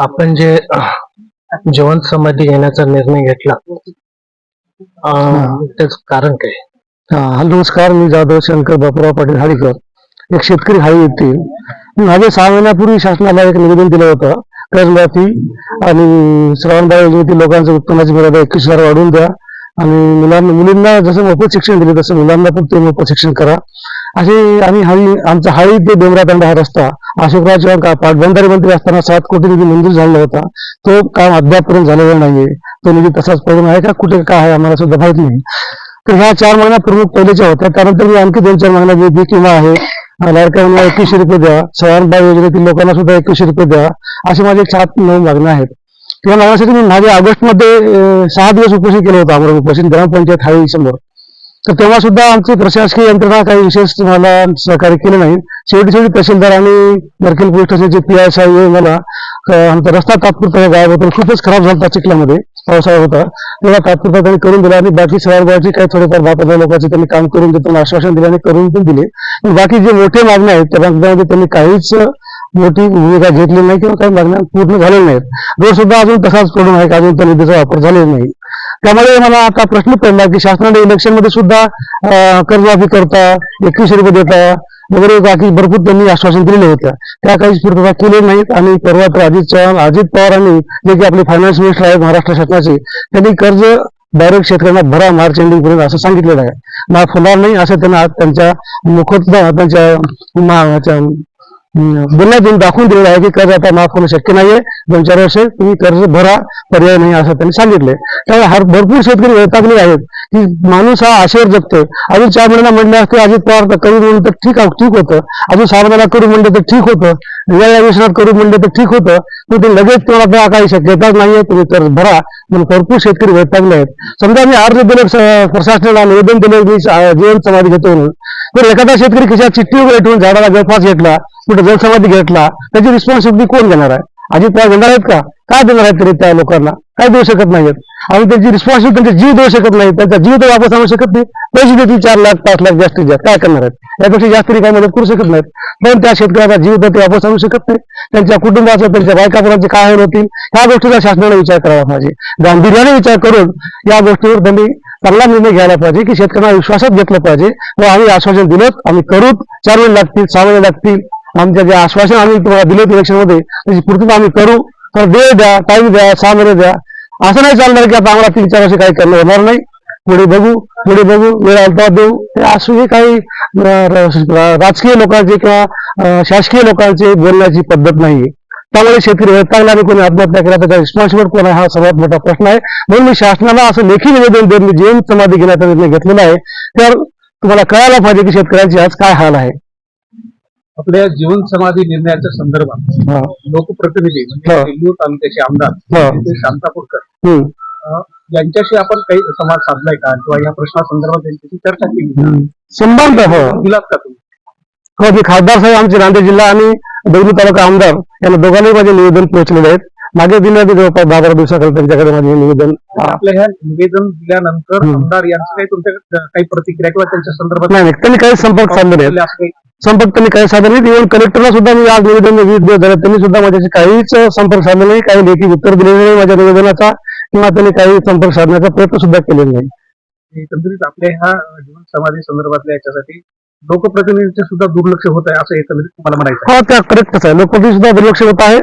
आपण जे जेवण समाधी घेण्याचा निर्णय घेतला त्याच कारण काय? हा नमस्कार मी जाधव शंकर बापूराव पाटील हाडीकर. एक शेतकरी हाळी येतील माझ्या सहा महिन्यापूर्वी शासनाला एक निवेदन दिलं होतं. कर्जमाफी आणि श्रावणबाई योजनेतील लोकांचं उत्पन्नाची मर्यादा एकवीस हजार वाढवून द्या. आणि मुलांना मुलींना जसं मोफत शिक्षण दिले तसं मुलांना पण ते मोफत शिक्षण करा. असे आम्ही हळी आमचा हळी ते डोंगरातंड हा रस्ता अशोकराव चव्हाण पाटबंधारे मंत्री असताना सात कोटी निधी मंजूर झालेला होता. तो काम अद्यापपर्यंत झालेला नाहीये. तो निधी तसाच पडून आहे का? कुठे काय आहे? आम्हाला सुद्धा माहीत नाही. तर ह्या चार महिन्या प्रमुख पहिल्याच्या होत्या. त्यानंतर मी आणखी दोन चार महिन्या जी किंवा आहे. लाडक्यांना एकवीसशे रुपये द्या. सयानबाई योजनेतील लोकांना सुद्धा एकवीसशे रुपये द्या. असे माझे सात नऊ मागण्या आहेत किंवा मागण्यासाठी मी मागे ऑगस्टमध्ये सहा दिवस उपोषण केलं होतं आमरण उपोषण. ग्रामपंचायत हाळी समोर तर तेव्हा सुद्धा आमची प्रशासकीय यंत्रणा काही विशेष मला सहकार्य केले नाही. शेवटी शेवटी तहसीलदार आणि नरकेल पोलीस स्टेशनचे पी आय साहेब मला आमचा रस्ता तात्पुरता गायब होता खूपच खराब झाला होता चिखल्यामध्ये पावसाळा होता. तेव्हा तात्पुरता त्यांनी करून दिला आणि बाकी सवारबाईची काही थोडेफार बापदा लोकांचे त्यांनी काम करून देतो आश्वासन दिले आणि करून पण दिले. पण बाकी जे मोठे मागण्या आहेत त्या मागण्यामध्ये त्यांनी काहीच मोठी भूमिका घेतली नाही किंवा काही मागण्या पूर्ण झालेल्या नाहीत. रोड सुद्धा अजून तसाच पडून आहे अजून त्या निधीचा वापर झालेला नाही. त्यामुळे मला आता प्रश्न पडला की शासनाने इलेक्शनमध्ये सुद्धा कर्जमाफी करता एकवीसशे रुपये देता वगैरे बाकी भरपूर त्यांनी आश्वासन दिलेले होत्या त्या काही पूर्तता केले नाहीत आणि परवा तर अजित चव्हाण अजित पवारांनी जे की आपले फायनान्स मिनिस्टर आहेत महाराष्ट्र शासनाचे त्यांनी कर्ज डायरेक्ट शेतकऱ्यांना भरा मार्च एंडिंग पर्यंत असं सांगितलेलं आहे. माफ होणार नाही असं त्यांना त्यांच्या मुखत त्यांच्या मा- ह्याच्या, दाखवून दिलेलं आहे की कर्ज आता माफ होणं शक्य नाहीये. दोन चार वर्ष तुम्ही कर्ज भरा पर्याय नाही असं त्यांनी सांगितले त्यामुळे हर भरपूर शेतकरी वैतागले आहेत. की माणूस हा आशेवर जगतोय अजून चार महिन्याला म्हणले असते अजित पवार तर करू म्हणलं तर ठीक ठीक होतं. अजून सहा महिन्याला करू म्हणलं तर ठीक होतं. या अधिवेशनात करू म्हणलं तर ठीक होतं. पण ते लगेच तुम्हाला काही शक्यताच नाहीये तुम्ही कर्ज भरा. म्हणून भरपूर शेतकरी वैतागले आहेत. समजा मी अर्ज दिले प्रशासनाला निवेदन दिले मी जीवन समाधी घेतो म्हणून. तर एखादा शेतकरी खिशात चिठ्ठी वगैरे ठेवून झाडाला गळफास घेतला कुठं जलसमाधी घेतला त्याची रिस्पॉन्सिबिलिटी कोण घेणार आहे? अजित पवार देणार आहेत का? काय देणार आहेत तरी त्या लोकांना? काय देऊ शकत नाहीत आणि त्यांची रिस्पॉन्सिबिलिटी त्यांचे जीव देऊ शकत नाही त्यांचा जीव तर वापस आणू शकत नाही. पैसे देतील चार लाख पाच लाख जास्तीत जास्त. काय करणार आहेत? यापेक्षा जास्त काय मदत करू शकत नाहीत. पण त्या शेतकऱ्याचा जीव तर ते वापस आणू शकत नाही. त्यांच्या कुटुंबाचं त्यांच्या बायकापणाचे काय होतील? ह्या गोष्टीचा शासनाने विचार करावा पाहिजे. गांभीर्याने विचार करून या गोष्टीवर त्यांनी चांगला निर्णय घ्यायला पाहिजे की शेतकऱ्यांना विश्वासात घेतलं पाहिजे. व आम्ही आश्वासन दिलं आम्ही करू. चार महिने लागतील सहा महिने लागतील. आमच्या जे आश्वासन आम्ही तुम्हाला दिले इलेक्शन इलेक्शनमध्ये त्याची पूर्तता आम्ही करू. तर वेळ द्या टाईम द्या सहा महिने द्या. असं नाही चालणार की आता आम्हाला तीन चार वर्ष काही करणं होणार नाही. पुढे बघू पुढे बघू वेळ आलता देऊ. हे असू हे काही राजकीय लोकांचे किंवा शासकीय लोकांचे बोलण्याची पद्धत नाहीये. त्यामुळे शेतकरी वैतागला आणि कोणी आत्महत्या केला. त्याचा रिस्पॉन्सिबल कोण आहे हा सर्वात मोठा प्रश्न आहे. म्हणून मी शासनाला असं लेखी निवेदन देऊन मी जीवन समाधी घेण्याचा निर्णय घेतलेला आहे. तर तुम्हाला कळायला पाहिजे की शेतकऱ्यांचे आज काय हाल आहे. आपल्या जीवन समाधी निर्णयाच्या संदर्भात. लोकप्रतिनिधी म्हणजे तालुक्याचे आमदार शांतापूरकर यांच्याशी आपण काही संवाद साधलाय का? किंवा या प्रश्नासंदर्भात त्यांच्याशी चर्चा केली? संबंध हो. दिलात का तुम्ही? हो मी खासदार साहेब आमचे नांदेड जिल्हा आणि देवणी तालुका आमदार यांना दोघांनाही माझे निवेदन पोहोचलेले आहेत. मागे दिल्या जवळपास दहा बारा दिवसाखाली त्यांच्याकडे माझे निवेदन आपल्या ह्या निवेदन दिल्यानंतर. आमदार यांचं काही तुमच्याकडे काही प्रतिक्रिया किंवा त्यांच्या संदर्भात नाही नाही, त्यांनी काही संपर्क साधले नाहीत. काही संपर्क त्यांनी काही साधले नाहीत. इव्हन कलेक्टरला सुद्धा मी आज निवेदन वीस दिवस झाले त्यांनी सुद्धा माझ्याशी काहीच संपर्क साधले नाही. काही लेखी उत्तर दिलेले नाही माझ्या निवेदनाचा किंवा त्यांनी काही संपर्क साधण्याचा प्रयत्न सुद्धा केलेला नाही. एकंदरीत आपल्या ह्या जीवन समाधी संदर्भातल्या याच्यासाठी लोकप्रतिनिधीचे सुद्धा दुर्लक्ष होत आहे असं एकंदरीत तुम्हाला म्हणायचं हा त्या करेक्टच आहे. लोकप्रतिनिधी सुद्धा दुर्लक्ष होत आहे.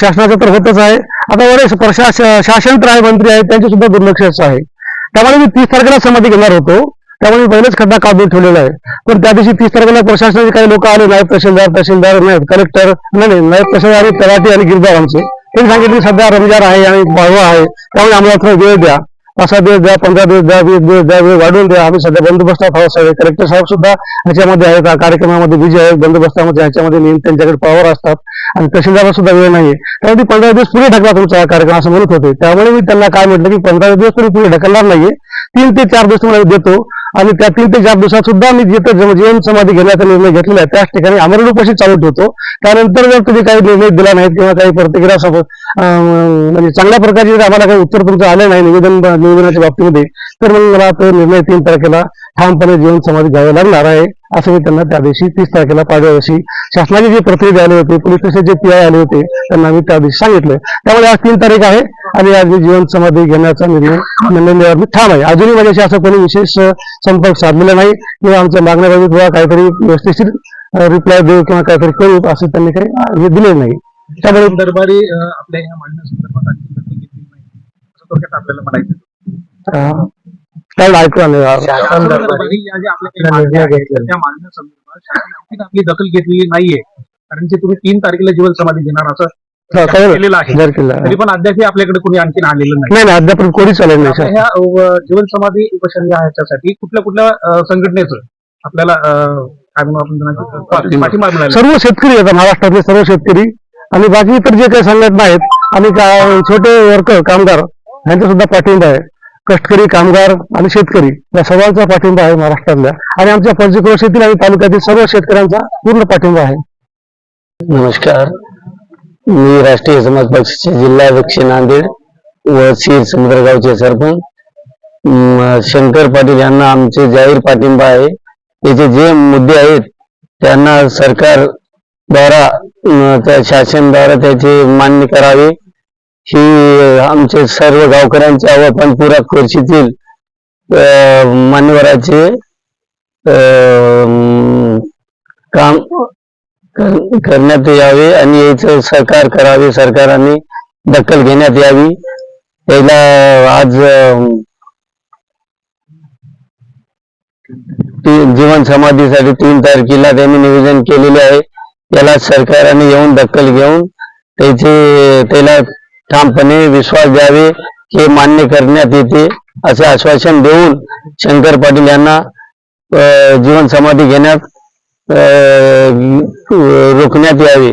शासनाचं तर होतच आहे. आता बरेच प्रशासन शासन तर आहे मंत्री आहेत त्यांचे सुद्धा दुर्लक्षच आहे. त्यामुळे मी तीस तारखेला समाधी घेणार होतो. त्यामुळे मी पहिलेच खड्डा काढून ठेवलेला आहे. पण त्या दिवशी तीस तारखेला प्रशासनाचे काही लोक आले नायब तहसीलदार तहसीलदार नायब कलेक्टर नाही नाही नायब तहसीलदार आणि तलाठी आणि गिरदार आमचे त्यांनी सांगितले सध्या रमजान आहे आणि बाळवा आहे. त्यामुळे आम्हाला थोडा वेळ द्या. असा दिवस द्या पंधरा दिवस द्या वीस दिवस द्या वेळ वाढवून द्या. आम्ही सध्या बंदोबस्तात आहोत सगळे कलेक्टर साहेब सुद्धा ह्याच्यामध्ये आहेत कार्यक्रमामध्ये बिझी आहेत बंदोबस्तामध्ये ह्याच्यामध्ये नेहमी त्यांच्याकडे पॉवर असतात. आणि तहसीलदार सुद्धा वेळ नाहीये. त्यामुळे पंधरा दिवस पुढे ढकला तुमचा कार्यक्रम असं म्हणत होते. त्यामुळे मी त्यांना काय म्हटलं की पंधरा दिवस तरी पुढे ढकलणार नाहीये. तीन ते चार दिवस तुम्हाला देतो. आणि त्या तीन ते चार दिवसात सुद्धा मी जिथं जीवन समाधी घेण्याचा निर्णय घेतलेला आहे त्याच ठिकाणी अमरण उपाशी चालू ठेवतो. त्यानंतर जर तुम्ही काही निर्णय दिला नाहीत किंवा काही प्रतिक्रिया म्हणजे चांगल्या प्रकारचे जर आम्हाला काही उत्तर तुमचं आलं नाही निवेदन निवेदनाच्या बाबतीमध्ये तर मग मला तो निर्णय तीन तारखेला ठामपणे जीवन समाधी घ्यावे लागणार आहे असं मी त्यांना त्या दिवशी तीस तारखेला पाडव्या दिवशी शासनाचे जे प्रतिनिधी आले होते पोलीस स्टेशनचे पी आय आले होते त्यांना मी त्या दिवशी सांगितलं. त्यामुळे आज तीन तारीख आहे आणि आज मी जीवन समाधी घेण्याचा निर्णय निर्णयावर मी ठाम आहे. अजूनही माझ्याशी असं कोणी विशेष संपर्क साधलेला नाही किंवा आमच्या मागण्याबाबत किंवा काहीतरी व्यवस्थित रिप्लाय देऊ किंवा काहीतरी करू असं त्यांनी काही हे दिले नाही. त्यामुळे अं, आपल्या ह्या मांडण्या संदर्भात आणखी दखल घेतली नाही असं थोडक्यात आपल्याला म्हणायचं आलं या ज्या आपल्या काही मागण्या आहेत, त्या मागण्या संदर्भात शासनाने आणखी आपली दखल घेतलेली नाहीये. कारण की तुम्ही तीन तारखेला जीवन समाधी घेणार असं हा. केलेलं आहे. जर केलं. तरी पण अद्यापही आपल्याकडे कोणी आणखीन आलेलं नाही. नाही नाही अद्याप कोणीच आलेलं नाही आपल्या ह्या अ, जीवन समाधी उपोषण ह्याच्यासाठी कुठल्या कुठल्या अ, संघटनेचं आपल्याला अ, काय म्हणू आपण त्यांना पाठिंबा मिळाला? सर्व शेतकरी आहेत महाराष्ट्रातले सर्व शेतकरी. आणि बाकी इतर जे काही संघटना आहेत आणि का- छोटे वर्कर कामगार यांचा सुद्धा पाठिंबा आहे. कष्टकरी कामगार आणि शेतकरी या सर्वांचा पाठिंबा आहे महाराष्ट्रातल्या. आणि आमच्या पंचक्रोश येथील आणि तालुक्यातील सर्व शेतकऱ्यांचा पूर्ण पाठिंबा आहे. नमस्कार. मी राष्ट्रीय समाज पक्षाचे जिल्हाध्यक्ष नांदेड व शिर समुद्रगावचे सरपंच. शंकर पाटील यांना आमचे जाहीर पाठिंबा आहे. त्याचे जे मुद्दे आहेत त्यांना सरकार द्वारा शासन त्या शासनद्वारा त्याचे मान्य करावे. ही आमचे सर्व गावकऱ्यांचे व पंचपुरा खुर्शीतील मान्यवराचे अ, काम करण्यात यावे आणि याचं सरकार करावे सरकाराने दखल घेण्यात यावी. त्याला आज जीवन समाधीसाठी तीन तारखेला त्यांनी निवेदन केलेले आहे. त्याला सरकाराने येऊन दखल घेऊन त्याचे त्याला ठामपणे विश्वास द्यावे हे मान्य करण्यात येते असे आश्वासन देऊन शंकर पाटील यांना अं, जीवन समाधी घेण्यात अं, रोखण्यात यावे.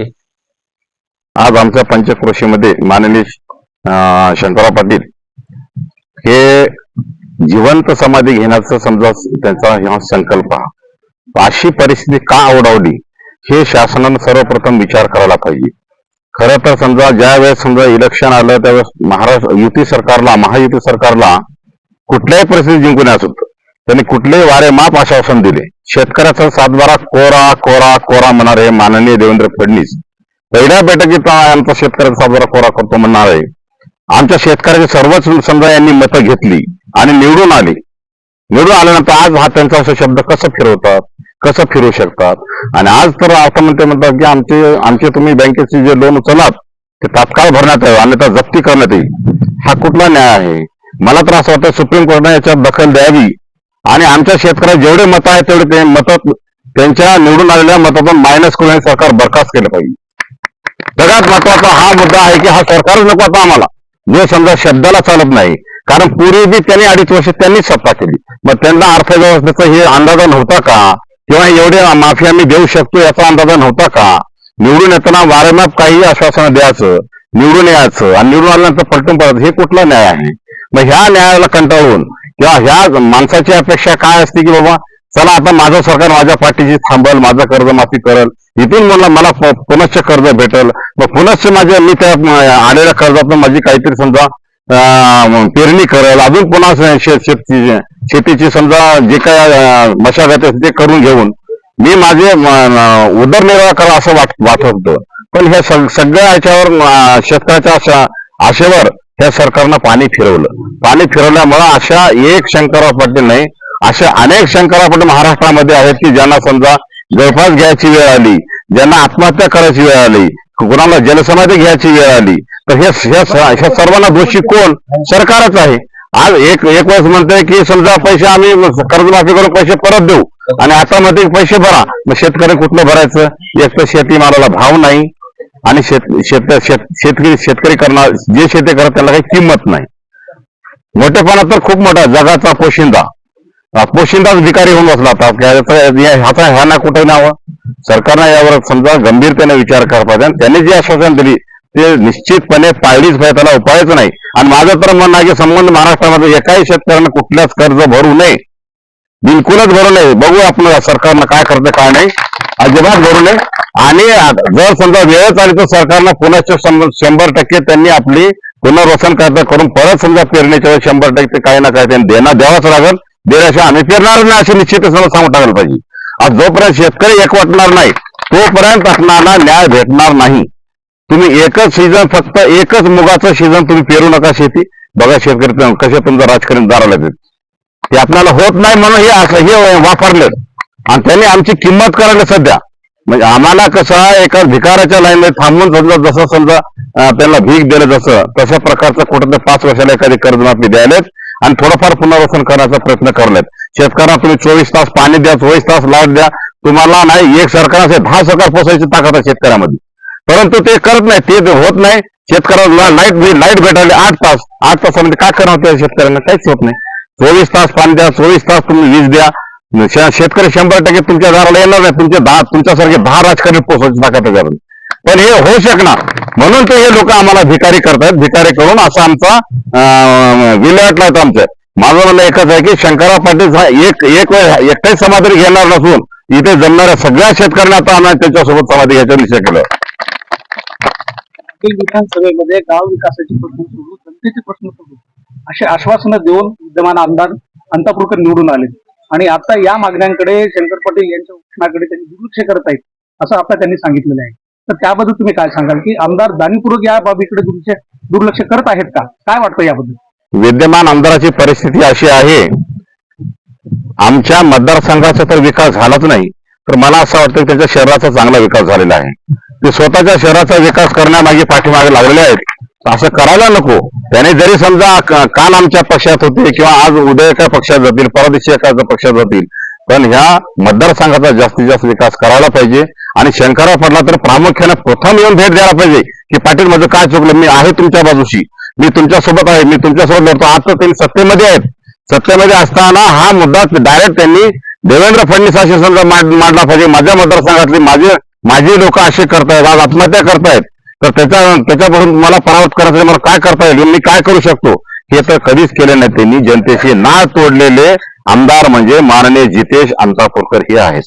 आज आमच्या पंचक्रोशीमध्ये माननीय अं, शंकरराव पाटील हे जिवंत समाधी घेण्याचा समजा त्यांचा हा संकल्प अशी परिस्थिती का आवडावली हे शासनानं सर्वप्रथम विचार करायला पाहिजे. खरं तर समजा ज्या वेळेस समजा इलेक्शन आलं त्यावेळेस महाराष्ट्र युती सरकारला महायुती सरकारला कुठल्याही परिस्थितीत जिंकून यायचं होतं. त्यांनी कुठलेही वारे माप आश्वासन दिले. शेतकऱ्याचा सातबारा कोरा कोरा कोरा म्हणणारे माननीय देवेंद्र फडणवीस. पहिल्या बैठकीत आमचा शेतकऱ्याचा सातबारा कोरा करतो म्हणणार आहे. आमच्या शेतकऱ्याची सर्वच समजा यांनी मतं घेतली आणि निवडून आली. निवडून आल्यानंतर आज हा त्यांचा असा शब्द कसं फिरवतात? कसं फिरू शकतात? आणि आज तर असं म्हणते म्हणतात की आमचे आमचे तुम्ही बँकेचे जे लोन उचलात ते तात्काळ भरण्यात यावं अन्यथा जप्ती करण्यात येईल. हा कुठला न्याय आहे? मला तर असं वाटतं सुप्रीम कोर्टाने याच्यात दखल द्यावी. आणि आमच्या शेतकऱ्याला जेवढे मत आहेत तेवढे ते मत त्यांच्या निवडून आलेल्या मतातून मायनस करून सरकार बरखास्त केलं पाहिजे. सगळ्यात महत्त्वाचा हा मुद्दा आहे की हा सरकारच नको आता आम्हाला. जे समजा शब्दाला चालत नाही कारण पूर्वी बी त्यांनी अडीच वर्ष त्यांनीच सत्ता केली. मग त्यांना अर्थव्यवस्थेचा हे अंदाजा नव्हता का? किंवा एवढ्या माफी आम्ही देऊ शकतो याचा अंदाजा नव्हता का? निवडून येताना वारंवार काही आश्वासनं द्यायचं निवडून यायचं आणि निवडून आल्यानंतर पलटून पडत हे कुठला न्याय आहे? मग ह्या न्यायाला कंटाळून किंवा ह्या माणसाची अपेक्षा काय असते की बाबा चला आता माझं सरकार माझ्या पाठीशी थांबल माझं कर्ज माफी करल. इथून मला मला पुनश्च कर्ज भेटल. मग पुनश्च माझ्या मी त्या आलेल्या कर्जातून माझी काहीतरी समजा पेरणी करेल. अजून पुन्हा श- शेती शेतीची समजा जे काय मशागत असते ते करून घेऊन मी माझे उदरनिर्वाह करा असं वाट वाटवतो. पण ह्या सगळ्या याच्यावर शेतकऱ्याच्या आशेवर त्या सरकारनं पाणी फिरवलं. पाणी फिरवल्यामुळं अशा एक शंकरराव पाटील नाही अशा अनेक शंकरराव पाटील महाराष्ट्रामध्ये आहेत की ज्यांना समजा गळफास घ्यायची वेळ आली ज्यांना आत्महत्या करायची वेळ आली कुणाला जलसमाधी घ्यायची वेळ आली तर हे ह्या सर्वांना दोषी कोण सरकारच आहे. आज एक एक वेळेस म्हणतोय की समजा पैसे आम्ही कर्जमाफी करून पैसे परत देऊ आणि आता मध्ये पैसे भरा. मग शेतकरी कुठलं भरायचं? एक तर शेतीमालाला भाव नाही आणि शेत शेत शेत- शेतकरी शेतकरी करणार जे शेती करत त्याला काही किंमत नाही. मोठेपणा तर खूप मोठा जगाचा पोशिंदा. पोशिंदाच भिकारी होऊन बसला आता. ह्या ना कुठे नावं? सरकारनं यावर समजा गंभीरतेने विचार आणि त्यांनी जी आश्वासन दिली ते निश्चितपणे पाळलीच पाहिजे त्याला उपायच नाही. आणि माझं तर म्हणणं आहे की संबंध महाराष्ट्रामध्ये एकाही शेतकऱ्यांना कुठल्याच कर्ज भरू नये. बिलकुलच भरू नये. बघू आपण सरकारनं काय करतं काय नाही. अजिबात भरू नये. आणि जर समजा वेळच आली तर सरकारनं पुन्हा शंभर टक्के त्यांनी आपली पुनर्वसन करता करून परत समजा पेरणीच्या वेळेस शंभर टक्के काही ना काही त्यांनी देणं द्यावाच लागेल. दिल्याशिवाय आम्ही पेरणार नाही अशी निश्चित सांगून टाकायला पाहिजे. आज जोपर्यंत शेतकरी एकवटणार नाही तोपर्यंत आपणाला न्याय भेटणार नाही. तुम्ही एकच सीझन फक्त एकच मुगाचं सीझन तुम्ही पेरू नका शेती. बघा शेतकरी कसे तुमचं राजकारण दाराला देत ते आपल्याला होत नाही म्हणून हे असं हे वापरले आणि त्यांनी आमची किंमत करायला सध्या. म्हणजे आम्हाला कसं एका भिकाराच्या लाईनमध्ये थांबून समजा जसं समजा त्यांना भीक दिलं जसं तशा प्रकारचं कुठं पाच वर्षाला एखादी कर्जमाफी द्यायलेत आणि थोडंफार पुनर्वसन करण्याचा प्रयत्न करलेत. शेतकऱ्यांना तुम्ही चोवीस तास पाणी द्या चोवीस तास लाट द्या. तुम्हाला नाही एक सरकार असेल दहा सरकार पोसायची ताकद आहे शेतकऱ्यामध्ये. परंतु ते करत नाही ते होत नाही शेतकऱ्याला लाइट लाइट भेटायला आठ तास आठ तासामध्ये काय करणार त्या शेतकऱ्यांना? काहीच होत नाही. चोवीस तास पाणी द्या चोवीस तास तुम्ही वीज द्या. शेतकरी शंभर टक्के तुमच्या दाराला येणार नाही तुमच्या दहा तुमच्यासारखे दहा राजकारणी पोहोचायची ताकद कारण पण हे होऊ शकणार. म्हणून तर हे लोक आम्हाला भिकारी करतात भिकारी करून असा आमचा अं, विल्हेवाट लावतो आमचं. माझं म्हणणं एकच आहे की शंकरराव पाटील एक एक वेळ एकटाही समाधी घेणार नसून इथे जमणाऱ्या सगळ्या शेतकऱ्यांना आता आम्ही त्यांच्यासोबत समाधी घ्यायचा विषय केला. नागपूर विधानसभेमध्ये गाव विकासाचे प्रश्न सोडून जनतेचे प्रश्न सोडून असे आश्वासनं देऊन विद्यमान आमदार अंतापूरकर निवडून आले. आणि आता या मागण्यांकडे शंकर पाटील यांच्या उपोषणाकडे त्यांनी दुर्लक्ष करत आहेत असं आता त्यांनी सांगितलेलं आहे. तर त्याबद्दल तुम्ही काय सांगाल की आमदार जाणीवपूर्वक या बाबीकडे तुमचे दुर्लक्ष करत आहेत का? काय वाटतं याबद्दल? विद्यमान आमदाराची परिस्थिती अशी आहे आमच्या मतदारसंघाचा तर विकास झालाच नाही तर मला असं वाटतं की त्याच्या शहराचा चांगला विकास झालेला आहे. ते स्वतःच्या शहराचा विकास करण्यामागे पाठीमागे लागलेले आहेत. असं करायला नको. त्याने जरी समजा काल आमच्या पक्षात होते किंवा आज उद्या एका पक्षात जातील परदेशी एका पक्षात जातील पण ह्या मतदारसंघाचा जास्तीत जास्त विकास करायला पाहिजे आणि शंकरराव पडला तर प्रामुख्याने प्रथम येऊन भेट द्यायला पाहिजे की पाटील माझं काय चुकलं? मी आहे तुमच्या बाजूशी. मी तुमच्यासोबत आहे. मी तुमच्यासोबत लढतो. आता त्यांनी सत्तेमध्ये आहेत. सत्तेमध्ये असताना हा मुद्दा डायरेक्ट त्यांनी देवेंद्र फडणवीस असे समजा मांडला पाहिजे. माझ्या मतदारसंघातले माझे माझी लोक असे करतायत आज आत्महत्या करतायत. तर त्याच्या त्याच्यापासून मला परावत करायचं मला काय करता येईल? मी काय करू शकतो? हे तर कधीच केले नाही त्यांनी. जनतेशी ना तोडलेले आमदार म्हणजे माननीय जितेश अंतापूरकर हे आहेत.